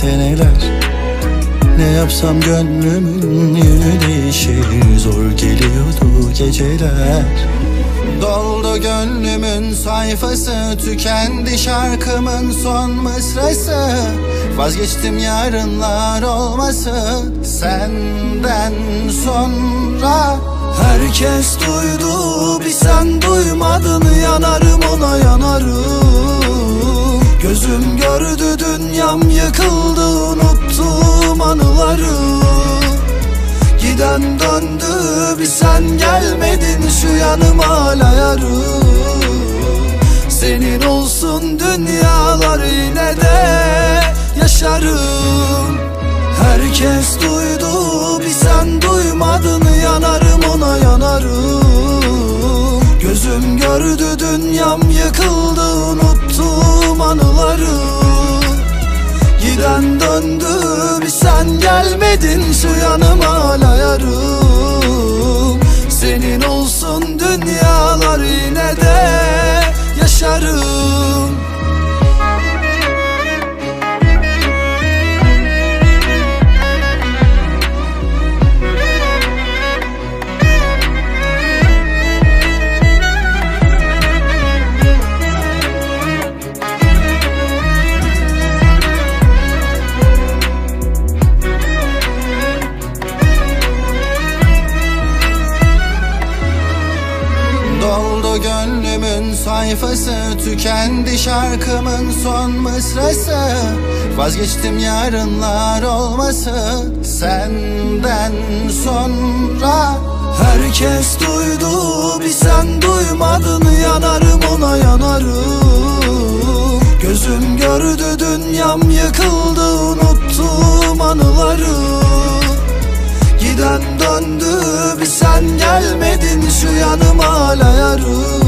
seneler. Ne yapsam gönlümün yönü değişir. Zor geliyordu geceler. Doldu gönlümün sayfası Tükendi şarkımın son mısrası. Vazgeçtim yarınlar olması Senden sonra. Herkes duydu bir sen duymadın Yanarım ona yanarım Gözüm gördü dünyam yıkıldı Unuttum anıları. Giden döndü bir sen gelmedin Şu yanıma hala yarım Senin olsun dünyalar yine de yaşarım. Herkes duydu gelmedin Şu sayfası Tükendi şarkımın son mısrası. Vazgeçtim yarınlar olması Senden sonra. Herkes duydu bir sen duymadın Yanarım ona yanarım. Gözüm gördü dünyam yıkıldı Unuttum anıları. Giden döndü bir sen gelmedin Şu yanıma hala yarım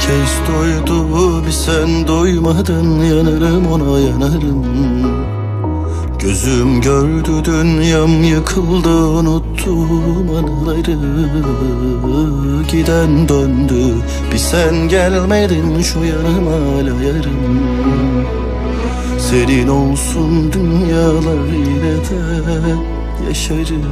Herkes doydu bir sen doymadın Yanarım ona yanarım. Gözüm gördü dünyam yıkıldı Unuttum anıları. Giden döndü bir sen gelmedin Şu yanıma hala yarım. Senin olsun dünyalar yine de yaşarım